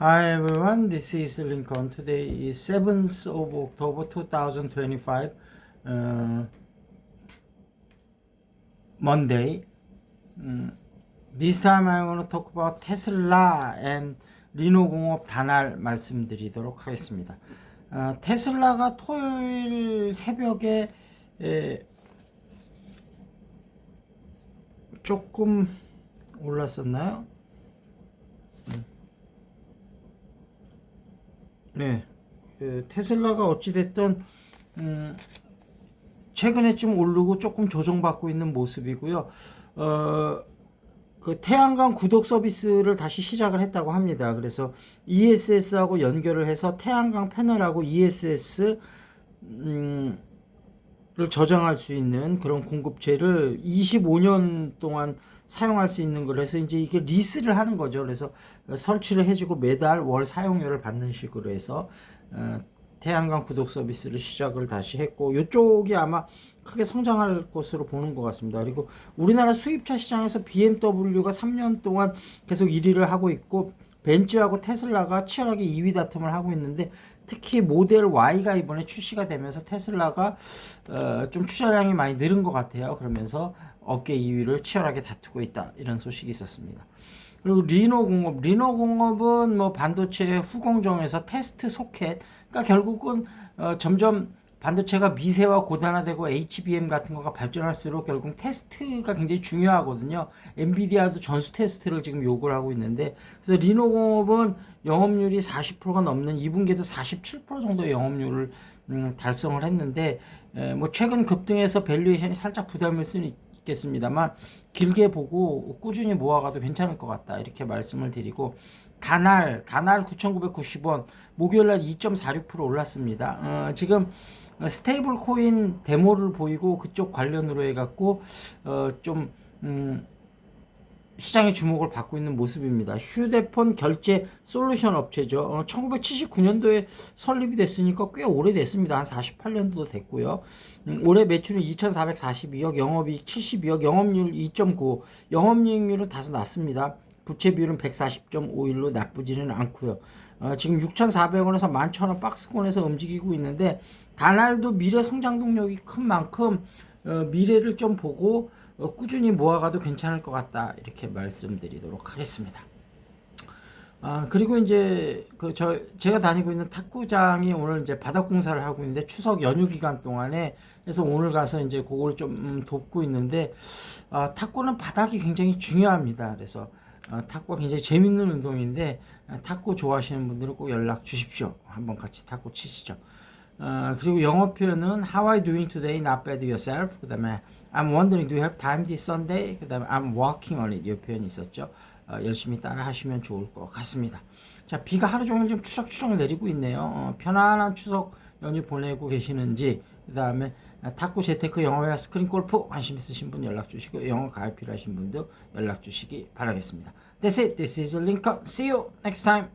Hi everyone, this is Lincoln. Today is 7th of October 2025, uh, Monday. Mm, this time I want to talk about Tesla and 리노 공업 단알 말씀드리도록 하겠습니다. 어, 테슬라가 토요일 새벽에 에, 조금 올랐었나요? 네, 그 테슬라가 어찌됐든 음, 최근에 좀 오르고 조금 조정받고 있는 모습이고요. 어, 그 태양광 구독 서비스를 다시 시작을 했다고 합니다. 그래서 ESS하고 연결을 해서 태양광 패널하고 ESS 음, 를 저장할 수 있는 그런 공급체를 25년 동안 사용할 수 있는 거라서 이제 이게 리스를 하는 거죠. 그래서 설치를 해주고 매달 월 사용료를 받는 식으로 해서 어, 태양광 구독 서비스를 시작을 다시 했고 이쪽이 아마 크게 성장할 것으로 보는 것 같습니다. 그리고 우리나라 수입차 시장에서 BMW가 3년 동안 계속 1위를 하고 있고 벤츠하고 테슬라가 치열하게 2위 다툼을 하고 있는데 특히 모델 Y가 이번에 출시가 되면서 테슬라가 어, 좀 투자량이 많이 늘은 것 같아요. 그러면서 업계 2위를 치열하게 다투고 있다 이런 소식이 있었습니다. 그리고 리노 공업, 리노 공업은 뭐 반도체 후공정에서 테스트 소켓, 그러니까 결국은 어, 점점 반도체가 미세와 고단화되고 HBM 같은 거가 발전할수록 결국 테스트가 굉장히 중요하거든요. 엔비디아도 전수 테스트를 지금 요구를 하고 있는데 그래서 리노공업은 영업률이 40%가 넘는 2분기에도 47% 정도 영업률을 음, 달성을 했는데 에, 뭐 최근 급등해서 밸류에이션이 살짝 부담일 수는 있겠습니다만 길게 보고 꾸준히 모아가도 괜찮을 것 같다 이렇게 말씀을 드리고 다날 다날 9,990원 목요일날 2.46% 올랐습니다. 어, 지금 스테이블 코인 데모를 보이고 그쪽 관련으로 해갖고 어, 좀 음, 시장의 주목을 받고 있는 모습입니다. 휴대폰 결제 솔루션 업체죠. 어, 1979년도에 설립이 됐으니까 꽤 오래됐습니다. 한 48년도 됐고요. 음, 올해 매출은 2,442억, 영업이익 72억, 영업률 2.9, 영업이익률은 다소 낮습니다. 부채 비율은 140.51로 나쁘지는 않고요. 어, 지금 6,400원에서 11,000원 박스권에서 움직이고 있는데 다날도 미래 성장 동력이 큰 만큼 어, 미래를 좀 보고 어, 꾸준히 모아가도 괜찮을 것 같다 이렇게 말씀드리도록 하겠습니다. 아 그리고 이제 그 저 제가 다니고 있는 탁구장이 오늘 이제 바닥 공사를 하고 있는데 추석 연휴 기간 동안에 그래서 오늘 가서 이제 그걸 좀 음, 돕고 있는데 아, 탁구는 바닥이 굉장히 중요합니다. 그래서 어, 탁구가 굉장히 재밌는 운동인데 아, 탁구 좋아하시는 분들은 꼭 연락 주십시오. 한번 같이 탁구 치시죠. 어, 그리고 영어 표현은 How are you doing today? Not bad yourself. 그 다음에 I'm wondering, do you have time this Sunday? 그 다음에 I'm working on it. 이 표현이 있었죠. 어, 열심히 따라 하시면 좋을 것 같습니다. 자, 비가 하루 종일 좀 추적추적 내리고 있네요. 어, 편안한 추석 연휴 보내고 계시는지, 그 다음에 탁구 재테크 영어회화 스크린 골프 관심 있으신 분 연락 주시고, 영어 가입 필요하신 분도 연락 주시기 바라겠습니다. That's it. This is Lincoln. See you next time.